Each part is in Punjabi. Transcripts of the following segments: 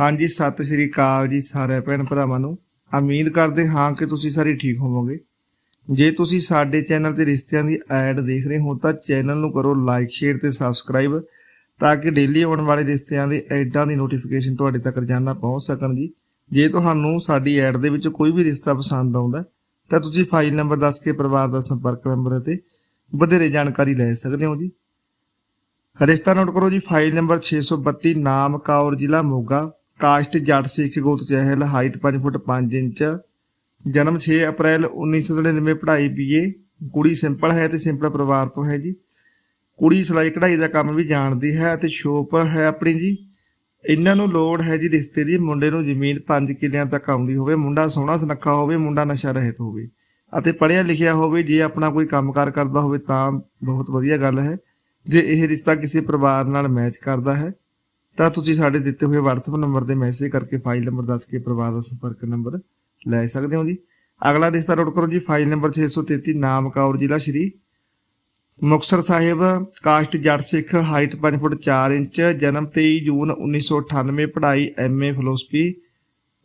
ਹਾਂਜੀ, ਸਤਿ ਸ਼੍ਰੀ ਅਕਾਲ ਜੀ ਸਾਰੇ ਭੈਣ ਭਰਾਵਾਂ ਨੂੰ। ਉਮੀਦ ਕਰਦੇ ਹਾਂ ਕਿ ਤੁਸੀਂ ਸਾਰੇ ਠੀਕ ਹੋਵੋਗੇ। ਜੇ ਤੁਸੀਂ ਸਾਡੇ ਚੈਨਲ ਤੇ ਰਿਸ਼ਤਿਆਂ ਦੀ ਐਡ ਦੇਖ ਰਹੇ ਹੋ ਤਾਂ ਚੈਨਲ ਨੂੰ ਕਰੋ ਲਾਈਕ, ਸ਼ੇਅਰ ਤੇ ਸਬਸਕ੍ਰਾਈਬ ਤਾਂ ਕਿ ਡੇਲੀ ਆਉਣ ਵਾਲੇ ਰਿਸ਼ਤਿਆਂ ਦੇ ਐਡਾਂ ਦੀ ਨੋਟੀਫਿਕੇਸ਼ਨ ਤੁਹਾਡੇ ਤੱਕ ਰੋਜ਼ਾਨਾ ਪਹੁੰਚ ਸਕਣ ਜੀ। ਜੇ ਤੁਹਾਨੂੰ ਸਾਡੀ ਐਡ ਦੇ ਵਿੱਚ ਕੋਈ ਵੀ ਰਿਸ਼ਤਾ ਪਸੰਦ ਆਉਂਦਾ ਤਾਂ ਤੁਸੀਂ ਫਾਈਲ ਨੰਬਰ ਦੱਸ ਕੇ ਪਰਿਵਾਰ ਦਾ ਸੰਪਰਕ ਨੰਬਰ ਅਤੇ ਵਧੇਰੇ ਜਾਣਕਾਰੀ ਲੈ ਸਕਦੇ ਹੋ ਜੀ। ਰਿਸ਼ਤਾ ਨੋਟ ਕਰੋ ਜੀ, ਫਾਈਲ ਨੰਬਰ 632 ਨਾਮ ਕੌਰ ਜ਼ਿਲ੍ਹਾ ਮੋਗਾ। ਕਾਸਟ ਜੱਟ ਸਿੱਖ ਗੋਤ ਚਹਿਲ, ਹਾਈਟ 5 ਫੁੱਟ 5 ਇੰਚ। ਜਨਮ 6 ਅਪ੍ਰੈਲ 1999 ਪੜ੍ਹਾਈ ਬੀਏ ਕੁੜੀ ਸਿੰਪਲ ਹੈ ਤੇ ਸਿੰਪਲ ਪਰਿਵਾਰ ਤੋਂ ਹੈ ਜੀ। ਕੁੜੀ ਸਿਲਾਈ ਕਢਾਈ ਦਾ ਕੰਮ ਵੀ ਜਾਣਦੀ ਹੈ ਤੇ ਸ਼ੋਪ ਹੈ ਆਪਣੀ ਜੀ। ਇਹਨਾਂ ਨੂੰ ਲੋੜ ਹੈ ਜੀ ਰਿਸ਼ਤੇ ਦੀ, ਮੁੰਡੇ ਨੂੰ ਜ਼ਮੀਨ 5 ਕਿੱਲਿਆਂ ਤੱਕ ਆਉਂਦੀ ਹੋਵੇ, ਮੁੰਡਾ ਸੋਹਣਾ ਸੁਨੱਖਾ ਹੋਵੇ, ਮੁੰਡਾ ਨਸ਼ਾ ਰਹਿਤ ਹੋਵੇ ਅਤੇ ਪੜ੍ਹਿਆ ਲਿਖਿਆ ਹੋਵੇ, ਜੇ ਆਪਣਾ ਕੋਈ ਕੰਮਕਾਰ ਕਰਦਾ ਹੋਵੇ ਤਾਂ ਬਹੁਤ ਵਧੀਆ ਗੱਲ ਹੈ। ਜੇ ਇਹ ਰਿਸ਼ਤਾ ਕਿਸੇ ਪਰਿਵਾਰ ਨਾਲ ਮੈਚ ਕਰਦਾ ਹੈ ਤਾਂ ਤੁਸੀਂ ਸਾਡੇ ਦਿੱਤੇ ਹੋਏ WhatsApp ਨੰਬਰ ਤੇ ਮੈਸੇਜ ਕਰਕੇ ਫਾਈਲ ਨੰਬਰ ਦੱਸ ਕੇ ਪਰਿਵਾਰ ਦਾ ਸੰਪਰਕ ਨੰਬਰ ਲੈ ਸਕਦੇ ਹੋ ਜੀ। ਅਗਲਾ ਰਿਸ਼ਤਾ ਨੋਟ ਕਰੋ ਜੀ ਫਾਈਲ ਨੰਬਰ 633 ਨਾਮ ਕੌਰ ਜ਼ਿਲ੍ਹਾ ਸ਼੍ਰੀ ਮੁਕਤਸਰ ਸਾਹਿਬ, ਕਾਸਟ ਜੱਟ ਸਿੱਖ ਹਾਈਟ 5 ਫੁੱਟ 4 ਇੰਚ, ਜਨਮ 23 ਜੂਨ 1998 ਪੜ੍ਹਾਈ ਐਮਏ ਫਿਲੋਸਫੀ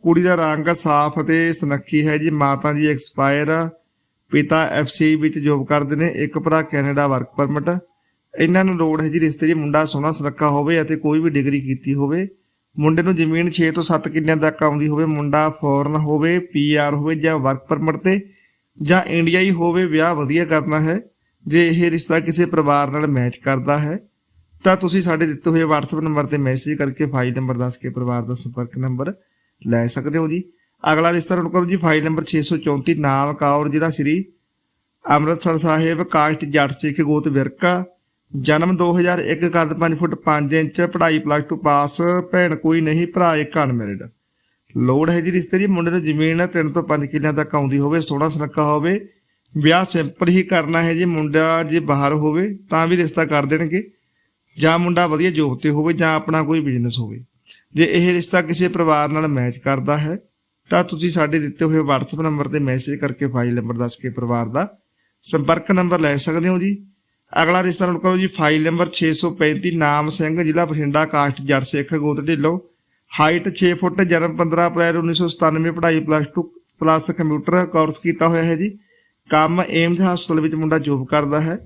ਕੁੜੀ ਦਾ ਰੰਗ ਸਾਫ਼ ਅਤੇ ਸੁਨੱਖੀ ਹੈ ਜੀ, ਮਾਤਾ ਜੀ ਐਕਸਪਾਇਰ ਪਿਤਾ ਐਫਸੀ ਵਿੱਚ ਜੋਬ ਕਰਦੇ ਨੇ, ਇੱਕ ਭਰਾ ਕੈਨੇਡਾ ਵਰਕ ਪਰਮਿਟ ਇਹਨਾਂ ਨੂੰ ਲੋੜ ਹੈ ਜੀ ਰਿਸ਼ਤੇ 'ਚ ਮੁੰਡਾ ਸੋਹਣਾ ਸੁਨੱਖਾ ਹੋਵੇ ਅਤੇ ਕੋਈ ਵੀ ਡਿਗਰੀ ਕੀਤੀ ਹੋਵੇ। ਮੁੰਡੇ ਨੂੰ ਜ਼ਮੀਨ 6 ਤੋਂ 7 ਕਿੱਲਿਆਂ ਤੱਕ ਆਉਂਦੀ ਹੋਵੇ, ਮੁੰਡਾ ਫੋਰਨ ਹੋਵੇ ਪੀਆਰ ਹੋਵੇ ਜਾਂ ਵਰਕ ਪਰਮਿਟ ਤੇ ਜਾਂ ਇੰਡੀਆਈ ਹੋਵੇ, ਵਿਆਹ ਵਧੀਆ ਕਰਨਾ ਹੈ। ਜੇ ਇਹ ਰਿਸ਼ਤਾ ਕਿਸੇ ਪਰਿਵਾਰ ਨਾਲ ਮੈਚ ਕਰਦਾ ਹੈ, ਤਾਂ ਤੁਸੀਂ ਸਾਡੇ ਦਿੱਤੇ ਹੋਏ WhatsApp ਨੰਬਰ ਤੇ ਮੈਸੇਜ ਕਰਕੇ ਫਾਈਲ ਨੰਬਰ ਦੱਸ ਕੇ ਪਰਿਵਾਰ ਦਾ ਸੰਪਰਕ ਨੰਬਰ ਲੈ ਸਕਦੇ ਹੋ ਜੀ। ਅਗਲਾ ਰਿਸ਼ਤਾ ਨੋਟ ਕਰੋ ਜੀ ਫਾਈਲ ਨੰਬਰ 634 ਨਾਮ ਕੌਰ ਜ਼ਿਲ੍ਹਾ ਸ਼੍ਰੀ ਅੰਮ੍ਰਿਤਸਰ ਸਾਹਿਬ, ਕਾਸਟ ਜੱਟ ਸਿੱਖ ਗੋਤ ਵਿਰਕਾ ਜਨਮ 2001 ਕੱਦ 5 ਫੁੱਟ 5 ਇੰਚ, ਪੜ੍ਹਾਈ ਪਲੱਸ 2 ਪਾਸ ਭੈਣ ਕੋਈ ਨਹੀਂ, ਭਰਾ ਇੱਕ ਅਨਮੈਰਿਡ ਲੋੜ ਹੈ ਜੀ ਰਿਸ਼ਤੇ ਦੀ, ਮੁੰਡੇ ਨੂੰ ਜ਼ਮੀਨ 3 ਤੋਂ 5 ਕਿੱਲਿਆਂ ਤੱਕ ਆਉਂਦੀ ਹੋਵੇ, ਸੋਹਣਾ ਸੁਨੱਖਾ ਹੋਵੇ। ਵਿਆਹ ਸਿੰਪਲ ਹੀ ਕਰਨਾ ਹੈ ਜੀ, ਮੁੰਡਾ ਜੇ ਬਾਹਰ ਹੋਵੇ ਤਾਂ ਵੀ ਰਿਸ਼ਤਾ ਕਰ ਦੇਣਗੇ। ਜਾਂ ਮੁੰਡਾ ਵਧੀਆ ਜੋਬ ਤੇ ਹੋਵੇ, ਜਾਂ ਆਪਣਾ ਕੋਈ ਬਿਜ਼ਨਸ ਹੋਵੇ। ਜੇ ਇਹ ਰਿਸ਼ਤਾ ਕਿਸੇ ਪਰਿਵਾਰ ਨਾਲ ਮੈਚ ਕਰਦਾ ਹੈ, ਤਾਂ ਤੁਸੀਂ ਸਾਡੇ ਦਿੱਤੇ ਹੋਏ WhatsApp ਨੰਬਰ ਤੇ ਮੈਸੇਜ ਕਰਕੇ ਫਾਈਲ ਨੰਬਰ ਦੱਸ ਕੇ ਪਰਿਵਾਰ ਦਾ ਸੰਪਰਕ ਨੰਬਰ ਲੈ ਸਕਦੇ ਹੋ ਜੀ। ਅਗਲਾ ਰਿਸ਼ਤਾ ਨੋਟ ਕਰੋ ਜੀ ਫਾਈਲ ਨੰਬਰ 635 ਨਾਮ ਸਿੰਘ, ਜ਼ਿਲ੍ਹਾ ਬਠਿੰਡਾ, ਕਾਸਟ ਜੱਟ ਸਿੱਖ ਗੋਤ ਢਿੱਲੋਂ। ਹਾਈਟ 6 ਫੁੱਟ, ਜਨਮ 15 ਅਪ੍ਰੈਲ 1997 ਪੜ੍ਹਾਈ ਪਲੱਸ 2 ਪਲੱਸ ਕੰਪਿਊਟਰ ਕੋਰਸ ਕੀਤਾ ਹੋਇਆ ਹੈ ਜੀ। ਕੰਮ ਏਮਜ਼ ਹਸਪਤਾਲ ਵਿੱਚ ਮੁੰਡਾ ਜੋਬ ਕਰਦਾ ਹੈ।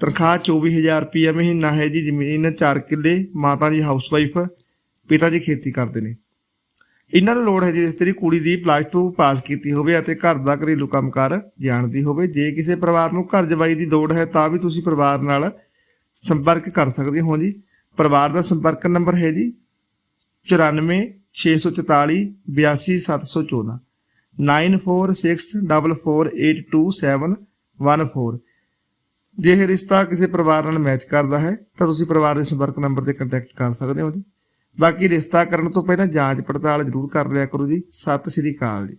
ਤਨਖਾਹ 24000 ਰੁਪਏ ਮਹੀਨਾ ਹੈ ਜੀ, ਜ਼ਮੀਨ 4 ਕਿੱਲੇ, ਮਾਤਾ ਜੀ ਹਾਊਸਵਾਈਫ ਪਿਤਾ ਜੀ ਖੇਤੀ ਕਰਦੇ ਨੇ। ਇਹਨਾਂ ਨੂੰ ਲੋੜ ਹੈ ਜੀ ਰਿਸ਼ਤੇ ਦੀ ਕੁੜੀ ਦੀ ਪਲੱਸ 2 ਪਾਸ ਕੀਤੀ ਹੋਵੇ ਅਤੇ ਘਰ ਦਾ ਘਰੇਲੂ ਕੰਮਕਾਰ ਜਾਣਦੀ ਹੋਵੇ। ਜੇ ਕਿਸੇ ਪਰਿਵਾਰ ਨੂੰ ਘਰ ਜਵਾਈ ਦੀ ਲੋੜ ਹੈ, ਤਾਂ ਵੀ ਤੁਸੀਂ ਪਰਿਵਾਰ ਨਾਲ ਸੰਪਰਕ ਕਰ ਸਕਦੇ ਹੋ ਜੀ। ਪਰਿਵਾਰ ਦਾ ਸੰਪਰਕ ਨੰਬਰ ਹੈ ਜੀ 94 644 82714 9464482714 ਜੇ ਇਹ ਰਿਸ਼ਤਾ ਕਿਸੇ ਪਰਿਵਾਰ ਨਾਲ ਮੈਚ ਕਰਦਾ ਹੈ, ਤਾਂ ਤੁਸੀਂ ਪਰਿਵਾਰ ਦੇ ਸੰਪਰਕ ਨੰਬਰ ਤੇ ਕੰਟੈਕਟ ਕਰ ਸਕਦੇ ਹੋ ਜੀ। ਬਾਕੀ ਰਿਸ਼ਤਾ ਕਰਨ ਤੋਂ ਪਹਿਲਾਂ ਜਾਂਚ ਪੜਤਾਲ ਜ਼ਰੂਰ ਕਰ ਲਿਆ ਕਰੋ ਜੀ। ਸਤਿ ਸ਼੍ਰੀ ਅਕਾਲ ਜੀ।